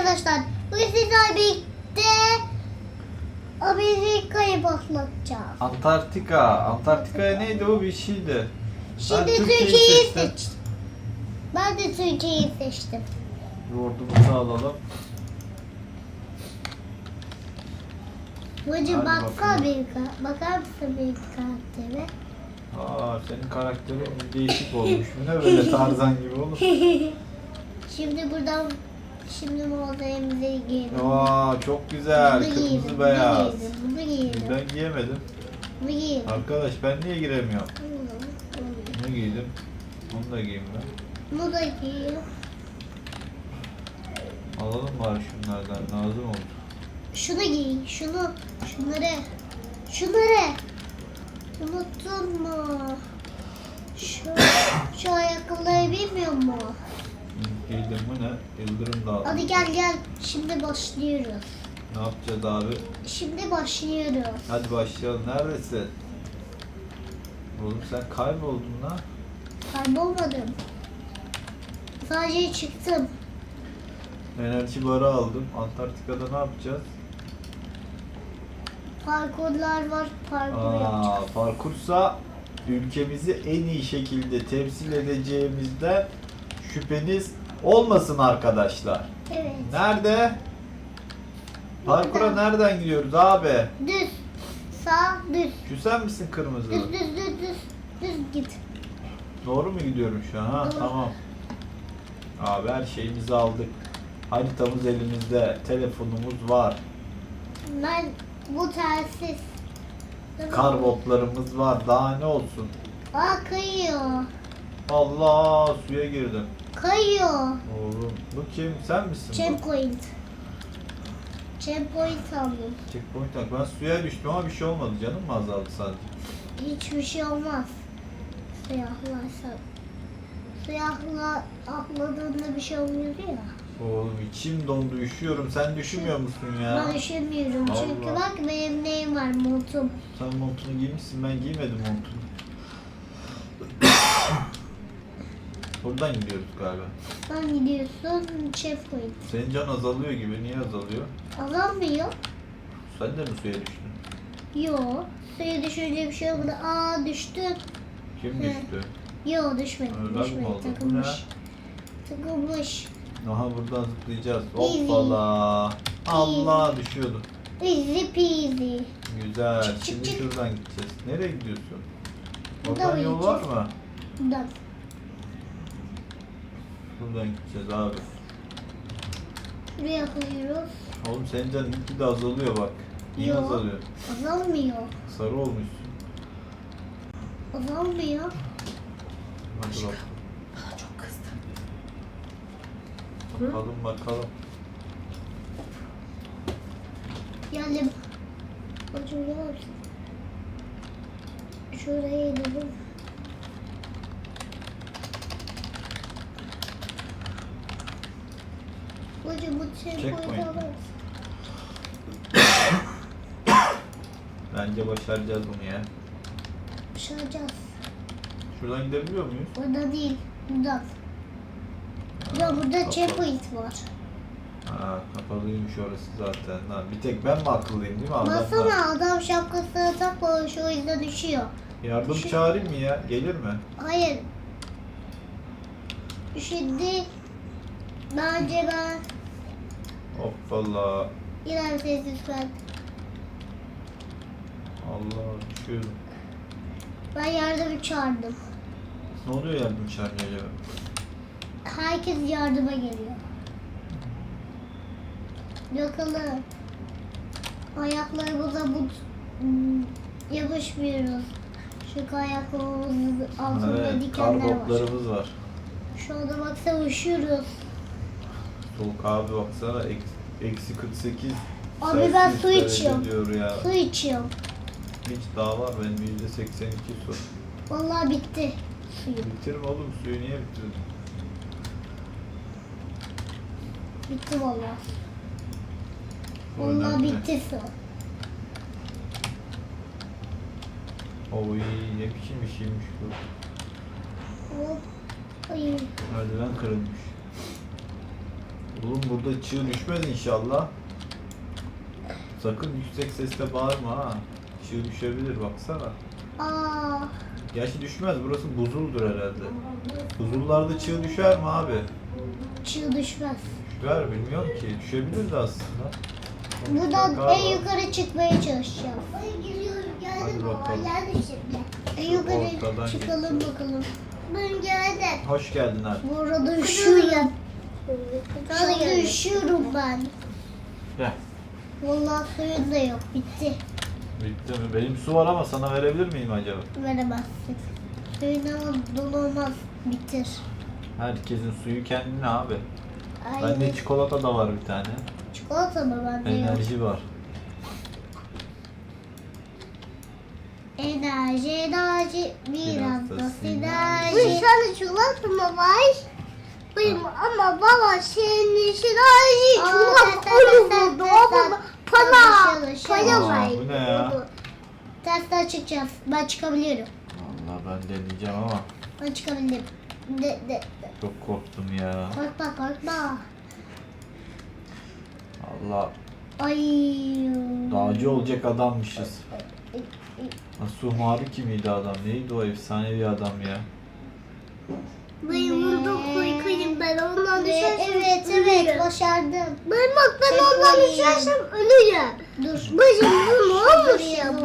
arkadaşlar. Bu sizlerle birlikte Amerika'yı patlatacağız. Antarktika. Antarktika'ya neydi o bir şeydi. Şimdi Türkiye'yi seçtim. Ben de Türkiye'yi seçtim. Yoğurdumuzu alalım. Baksana bakalım. bir ka- bakar mısın bir karaktere? Aa senin karakterin değişik olmuş. Bu ne böyle Tarzan gibi olur. Şimdi buradan şimdi modelimize giyelim. Aa çok güzel. Bunu giyelim, Kırmızı bunu beyaz. giyelim, Bunu giyelim. Ben giyemedim. Bunu giyelim. Arkadaş ben niye giremiyorum? Bunu- Ne giydim? Onu da giyeyim ben. Bunu da giyelim. Alalım bari şunlardan. Lazım oldu. Şunu giy, şunu, şunları, şunları. Unuttun mu? Şu, şu ayakkabıları bilmiyor mu? Bu ne? Yıldırım dağıldı. Hadi gel gel, şimdi başlıyoruz. Ne yapacağız abi? Şimdi başlıyoruz. Hadi başlayalım. Neredesin? Oğlum sen kayboldun lan. Kaybolmadım. Sadece çıktım. Enerji barı aldım. Antarktika'da ne yapacağız? Parkurlar var, parkur yapacağız. Aa, parkursa ülkemizi en iyi şekilde temsil edeceğimizde şüpheniz olmasın arkadaşlar. Evet. Nerede? Parkura nereden gidiyoruz abi? Düz, sağ, düz. Küsen misin kırmızı? Düz, düz, düz, düz. Düz git. Doğru mu gidiyorum şu an? Ha, Doğru. tamam. Abi her şeyimizi aldık. Haritamız elimizde. Telefonumuz var. Ben bu telsiz. Kar botlarımız var. Daha ne olsun? Aa kayıyor. Allah suya girdim. Kayıyor. Oğlum bu kim? Sen misin bu? Checkpoint. Checkpoint aldım. Checkpoint tak. Ben suya düştüm ama bir şey olmadı. Canım mı azaldı sadece? Hiçbir şey olmaz. Suya atla, atladığında bir şey olmuyor ya. Oğlum içim dondu. Üşüyorum. Sen düşmüyor musun ya? Ben üşümüyorum çünkü Allah. bak benim neyim var montum. Sen montunu giymişsin. Ben giymedim montunu. Buradan gidiyoruz galiba. Sen gidiyorsun checkpoint. Senin can azalıyor gibi. Niye azalıyor? Azalmıyor. Sen de mi suya düştün? Yo. Suya düşünce bir şey olmadı. Aa düştün. Kim Hı. düştü? Yo düşmedi. Öyle düşmedi. oldu? Takılmış. Takılmış. Aha buradan zıplayacağız. Easy. Hoppala. Allah düşüyordu. Easy peasy. Güzel. Çık, çık, Şimdi çık. şuradan gideceğiz. Nereye gidiyorsun? Buradan yol var mı? Buradan. Buradan gideceğiz abi. Şuraya koyuyoruz. Oğlum senin canın gitgide azalıyor bak. Niye Yo. azalıyor? Azalmıyor. Sarı olmuşsun. Azalmıyor. Hadi bak. Bana çok kızdı. Bakalım bakalım. Hocam ne yapsın? Şuraya gidelim. Hocam bu Checkpoint. checkpoint'i alırız. Bence başaracağız bunu ya. Başaracağız. Şuradan gidebiliyor muyuz? Burada değil. Buradan. Ya burada Kapalı. checkpoint var. Ha kapalıymış orası zaten. Ha, bir tek ben mi akıllıyım değil mi? Baksana adam şapkasını takmamış o yüzden düşüyor. Yardım Şu- çağırayım mı ya? Gelir mi? Hayır. Şimdi bence ben Hoppala. ileride lütfen. Allah düşüyorum. Ben yardımı çağırdım. Ne oluyor yardım çağırınca acaba? Herkes yardıma geliyor. Bakalım. Ayaklarımıza bu hmm, yapışmıyoruz. Şu ayakkabımızın altında Evet, kar dikenler var. botlarımız var. Şu anda baksana üşüyoruz. Soğuk abi baksana eksi, eksi 48 Abi ben su derece içiyorum. diyor ya. Su içiyorum. Hiç daha var benim yüzde 82 su. Vallahi bitti suyum. Bitirme oğlum suyu niye bitirdin? Bitti vallahi. Vallahi önemli. bitti su. Oy ne biçim bir şeymiş bu. Hop. Hayır. Merdiven kırılmış. Oğlum burada çığ düşmez inşallah. Sakın yüksek sesle bağırma ha. Çığ düşebilir baksana. Aa, Gerçi düşmez burası buzuldur herhalde. Buzullarda çığ düşer mi abi? çığ düşmez. Düşer bilmiyorum ki. Düşebilir de aslında. Buradan en var. yukarı çıkmaya çalışacağım. Hadi bakalım. En yukarı Ortadan çıkalım bakalım. Ben geldim. Hoş geldin abi. Bu arada. Şu anda üşüyorum ben. Gel. Vallahi suyun da yok. Bitti. Bitti mi? Benim su var ama sana verebilir miyim acaba? Veremezsin. Suyun ama donulmaz. Bitir. Herkesin suyu kendine abi. Aynen. Bende çikolata da var bir tane. Çikolata mı bende yok? Enerji var. Enerji, enerji, Biraz biraz da sinerji. Bu sana çikolata mı var? Benim ama baba senin sinerji çikolata olurdu ama para, para var. bu ne ya? Tersten çıkacağız. Ben çıkabiliyorum. Allah ben deneyeceğim ama Ben çıkabildim. De, de, de. çok korktum ya. Korkma korkma. Allah Ay. dağcı olacak adammışız. Nasuh Mavi kimiydi adam? Neydi o efsanevi adam ya? Burada korkarım ben ondan düşersem Evet ölürüm. evet başardım. Ben bak ben Tek ondan olayım. düşersem ölürüm. Dur. Bacım bu ne olmuş ya bu?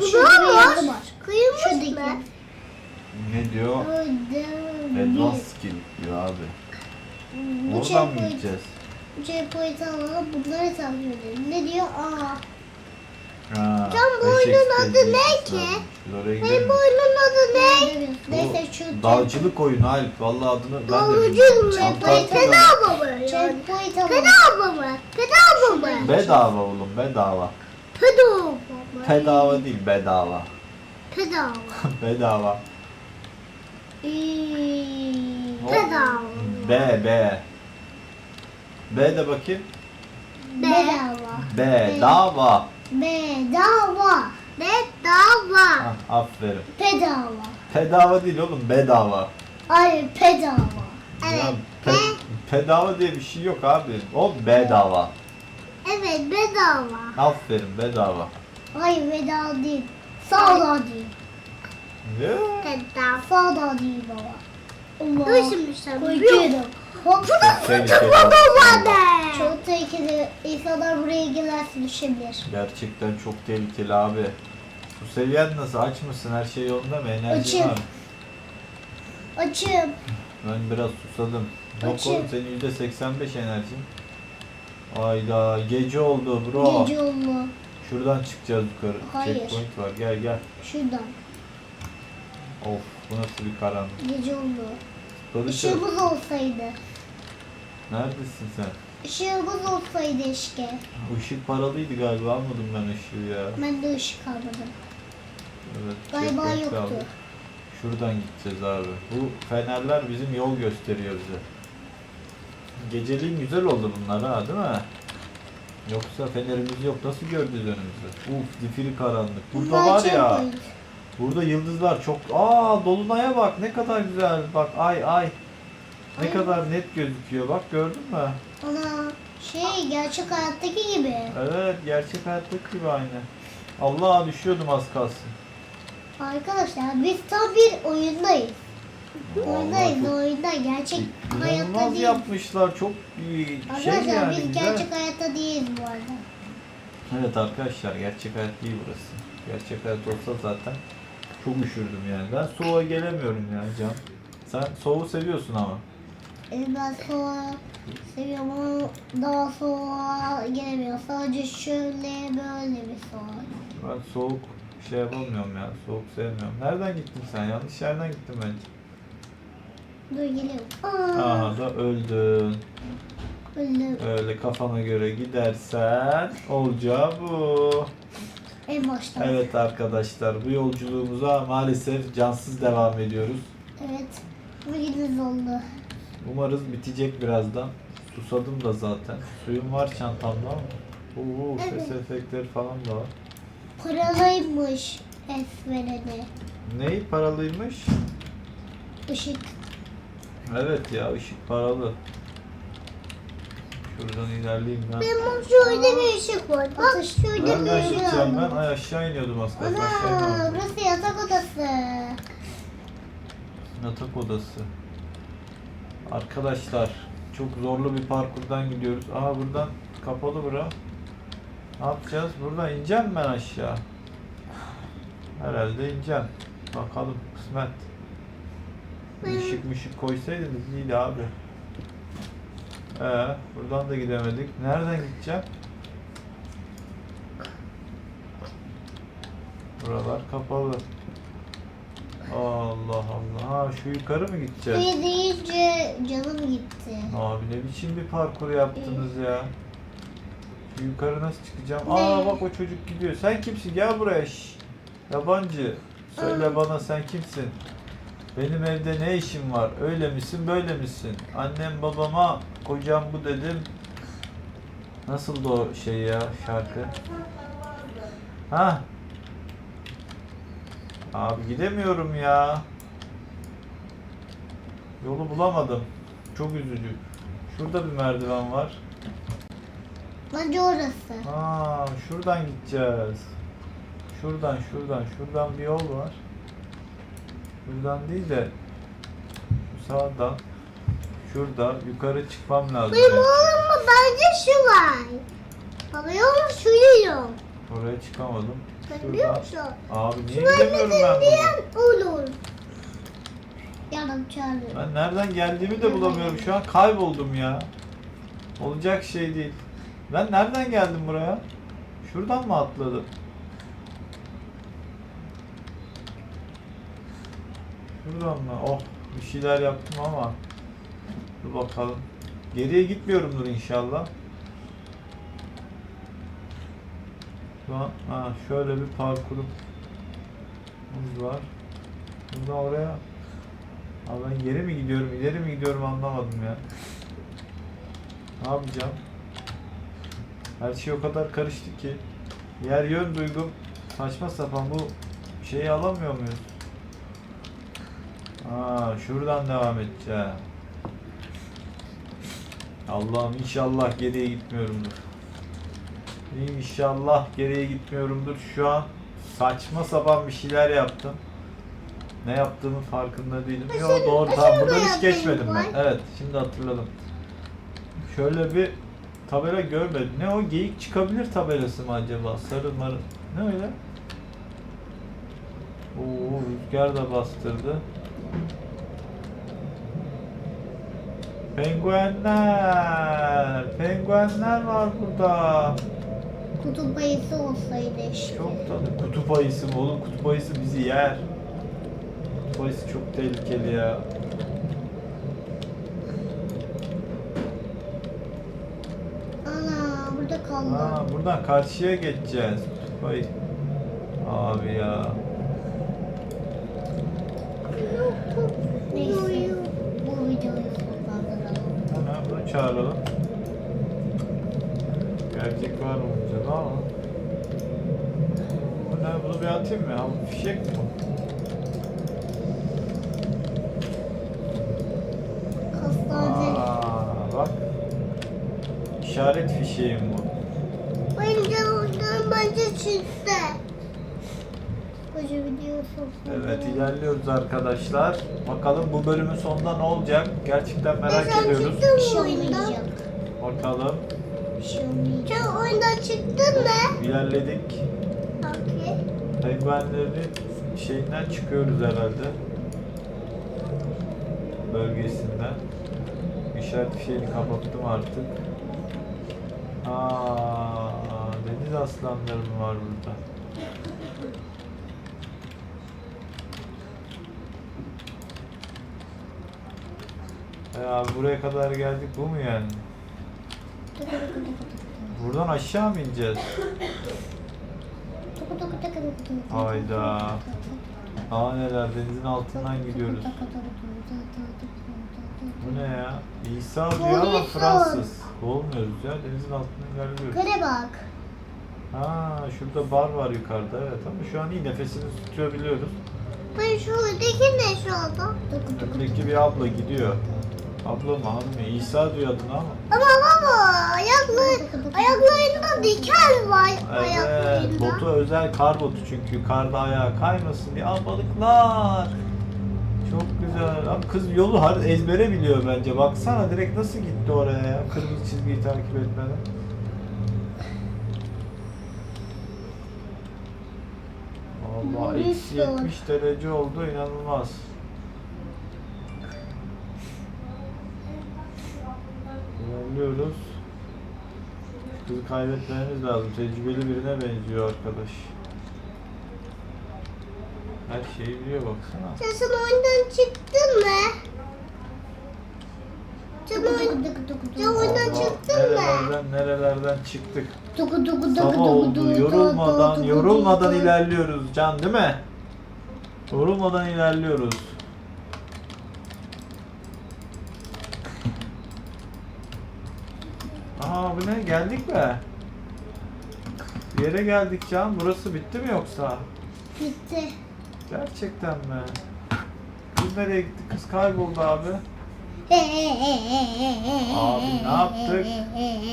Bu ne Şurada yazı olmuş? var. Kıyılmış Şuradaki. mı? Ne diyor? Advanced skill diyor abi. Bu Oradan mı checkpoint, gideceğiz? bu checkpoint'i alalım bunları takip edelim. Ne diyor? Aa. Ha, Can bu oyunun adı ne ki? Biz oraya Benim gidelim. bu oyunun adı ne? Neyse, şu Dağcılık oyunu Alp. Vallahi adını ben de bilmiyorum. mı? Checkpoint Antarktika. Bedava mı? checkpoint alalım. Bedava mı? Bedava mı? Bedava oğlum bedava. Bedava mı? Bedava değil bedava. Bedava. bedava. Bedava. B B. B de bakayım. Bedava. Bedava. Bedava. Bedava. Hah, aferin. Bedava. Bedava değil oğlum bedava. Ay bedava. Evet. Ya, pe- bedava diye bir şey yok abi. O bedava. Evet bedava. Aferin bedava. Hayır bedava değil. Sağda değil. Ne? Bedava. Sağda değil baba. Allah. Dur şimdi sen. Korkuyorum. Hop. Tehlikeli Baba aslında. de. Çok tehlikeli. İnsanlar buraya gelirse düşebilir. Gerçekten çok tehlikeli abi. Bu seviyen nasıl? Aç mısın? Her şey yolunda mı? Enerji Açım. var. Açım. Ben biraz susadım. Yok Açım. oğlum senin %85 enerjin. Ayda gece oldu bro. Gece oldu. Şuradan çıkacağız yukarı. Hayır. Checkpoint var. Gel gel. Şuradan. Of bu nasıl bir karanlık. Gece oldu. Işığımız olsaydı. neredesin sen? Işığımız olsaydı işte. Işık paralıydı galiba almadım ben ışığı ya. Ben de ışık almadım. Evet. Galiba yoktu. kaldı. Şuradan gideceğiz abi. Bu fenerler bizim yol gösteriyor bize. Geceliğin güzel oldu bunlar ha değil mi? Yoksa fenerimiz yok. Nasıl gördünüz önümüzü? Uf difiri karanlık. Burada Bunlar var ya. checkpoint. Burada yıldızlar çok... Aa dolunaya bak ne kadar güzel. Bak ay ay. Ne Ay. kadar net gözüküyor. Bak gördün mü? Ana şey gerçek hayattaki gibi. Evet gerçek hayattaki gibi aynı. Allah düşüyordum az kalsın. Arkadaşlar biz tam bir oyundayız. Oyundayız Vallahi çok oyunda gerçek hayatta İnanılmaz değil. yapmışlar. Çok iyi şey Arkadaşlar yani biz güzel. gerçek hayatta değiliz bu arada. Evet arkadaşlar gerçek hayat değil burası. Gerçek hayat olsa zaten çok üşürdüm yani. Ben soğuğa gelemiyorum ya Can. Sen soğuğu seviyorsun ama. Ee, Ben soğuğa seviyorum ama daha soğuğa gelemiyor. Sadece şöyle böyle bir soğuk. Ben soğuk şey yapamıyorum ya. Soğuk sevmiyorum. Nereden gittin sen? Yanlış yerden gittin bence. Dur geliyorum. Aa, Aha da öldün. öldüm. Öyle kafana göre gidersen olacağı bu. En baştan. Evet arkadaşlar bu yolculuğumuza maalesef cansız devam ediyoruz. Evet. Bugünümüz oldu. Umarız bitecek birazdan. Susadım da zaten. Suyum var çantamda ama. Oo, ses Evet. efektleri falan da var. Paralıymış es vereni. Ney paralıymış? Işık. Evet ya ışık paralı. Şuradan ilerleyeyim ben. Benim şurada bir ışık var. Bak şurada bir Nereden ışık var. ben? Ay aşağı iniyordum az kalsın. Aşağı Ana iniyordum. burası yatak odası. Yatak odası. Arkadaşlar çok zorlu bir parkurdan gidiyoruz. Aha buradan kapalı bura. Ne yapacağız? Buradan ineceğim ben aşağı. Herhalde ineceğim. Bakalım kısmet. Bir ışık mışık koysaydınız iyiydi abi. Ee, buradan da gidemedik. Nereden gideceğim? Buralar kapalı. Allah Allah. Ha şu yukarı mı gideceğiz? Suya deyince canım gitti. Abi ne biçim bir parkur yaptınız ya. Şu yukarı nasıl çıkacağım? Ne? Aa bak o çocuk gidiyor. Sen kimsin? Gel buraya. şş. Yabancı. Söyle bana sen kimsin? Benim evde ne işin var? Öyle misin, böyle misin? Annem babama kocam bu dedim. Nasıl o şey ya şarkı? Ha? Abi gidemiyorum ya. Yolu bulamadım. Çok üzücü. Şurada bir merdiven var. Bence orası. Aa, şuradan gideceğiz. Şuradan, şuradan, şuradan bir yol var. Buradan değil de sağdan şurada yukarı çıkmam lazım. Benim benim. oğlum? Bence şu var. Baba yol şu yol. Oraya çıkamadım. Biliyor Şuradan. musun? Abi niye Şuraya gidemiyorum ben diyen olur. Yardım çağırıyorum. Ben nereden geldiğimi de bulamıyorum. Şu an kayboldum ya. Olacak şey değil. Ben nereden geldim buraya? Şuradan mı atladım? Şuradan mı? Oh bir şeyler yaptım ama. Dur bakalım. Geriye gitmiyorumdur inşallah. Şu an ha, şöyle bir parkurum var. Buradan oraya Abi ben geri mi gidiyorum, ileri mi gidiyorum anlamadım ya. Ne yapacağım? Her şey o kadar karıştı ki. Yer yön duygum saçma sapan bu şeyi alamıyor muyuz? Aa, şuradan devam edeceğim. Allah'ım inşallah geriye gitmiyorumdur. İnşallah geriye gitmiyorumdur. Şu an saçma sapan bir şeyler yaptım. Ne yaptığımın farkında değilim. Yo doğru tamam buradan da hiç geçmedim ben. Evet şimdi hatırladım. Şöyle bir tabela görmedim. Ne o geyik çıkabilir tabelası mı acaba? Sarı marı. Ne öyle? Oo rüzgar da bastırdı. Penguenler, penguenler var burada. Kutup ayısı olsaydı işte. Çok tatlı. Kutup ayısı mı oğlum? Kutup ayısı bizi yer. Kutup ayısı çok tehlikeli ya. Ana burada kaldı. Ha, buradan karşıya geçeceğiz. Kutup ayı. Abi ya. Neyse. Bu videoyu sonlandıralım. Ana bunu çağıralım. Gerçek var mı acaba ama. Bu ne? Bunu bir atayım mı? Bu fişek mi? Aa, bak. İşaret fişeğim bu. Bence oradan bence çıktı. Koca video sonlandıralım. Evet ilerliyoruz arkadaşlar. Bakalım bu bölümün sonunda ne olacak? Gerçekten merak Sen ediyoruz. çıktın Bir şey mı oyundan? olmayacak. Bakalım. Bir şey olmayacak. Sen oyundan çıktın mı? İlerledik. Okey. Penguenlerin şeyinden çıkıyoruz herhalde. Bölgesinden. İşaret fişeğini kapattım artık. Aa, deniz aslanları mı var burada? Ya buraya kadar geldik bu mu yani? Buradan aşağı mı ineceğiz? Hayda. Aa neler denizin altından gidiyoruz. Bu ne ya? İsa diyor ama. Fransız. Olmuyoruz ya denizin altından ilerliyoruz. Kare bak. Ha şurada bar var yukarıda evet ama şu an iyi nefesimizi tutabiliyoruz. Ben şuradaki ne şu anda? Öndeki bir abla gidiyor. Abla mı hanım mı? İsa diyor adını ama. Ama baba var Evet, ayaklarında. botu özel kar botu çünkü karda ayağı kaymasın diye. Aa balıklar. Çok güzel. Abi kız yolu har ezbere biliyor bence. Baksana direkt nasıl gitti oraya ya. Kırmızı çizgiyi takip etmeden. Allah Neyse. eksi 70 derece oldu inanılmaz. İlerliyoruz. Kızı kaybetmemiz lazım. Tecrübeli birine benziyor arkadaş. Her şeyi biliyor baksana. Sen sen oyundan çıktın mı? Sen, oyun... sen oyundan çıktın mı? nerelerden nerelerden çıktık. Sabah oldu. Yorulmadan, yorulmadan ilerliyoruz Can değil mi? Yorulmadan ilerliyoruz. Aa bu ne? Geldik mi? Bir yere geldik Can. Burası bitti mi yoksa? Bitti. Gerçekten mi? Kız nereye gitti? Kız kayboldu abi. Abi ne yaptık?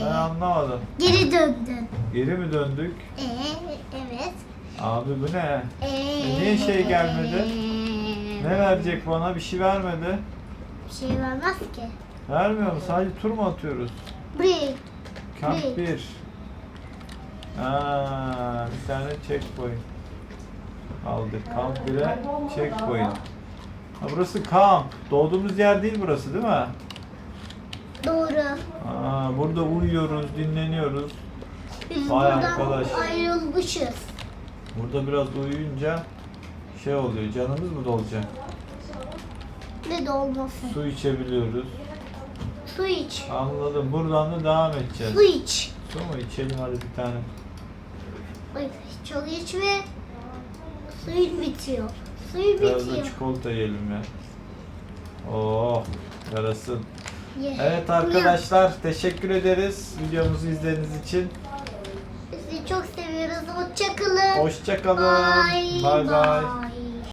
Ben anlamadım. Geri döndün. Geri mi döndük? Ee, evet. Abi bu ne? Ee, niye şey gelmedi? Ne verecek bana? Bir şey vermedi. Bir şey vermez ki. Vermiyor mu? Sadece tur mu atıyoruz? Buraya. Kamp Ne? 1. Aa, bir tane checkpoint. Aldık. Kamp 1'e checkpoint. Ha, burası kamp. Doğduğumuz yer değil burası değil mi? Doğru. Aa, burada uyuyoruz, dinleniyoruz. Biz Vay buradan arkadaş. ayrılmışız. Burada biraz uyuyunca şey oluyor. Canımız mı dolacak? Ne de olmasın. Su içebiliyoruz. Su iç. Anladım. Buradan da devam edeceğiz. Su iç. Su mu içelim hadi bir tane. Ay, çok içme. Suyun bitiyor. Suyun Biraz da bitiyor. çikolata yiyelim ya. Oh, yarasın. Ye. Evet arkadaşlar teşekkür ederiz videomuzu izlediğiniz için. Sizi çok seviyoruz. Hoşçakalın. Hoşçakalın. Bye Bay bay. bye.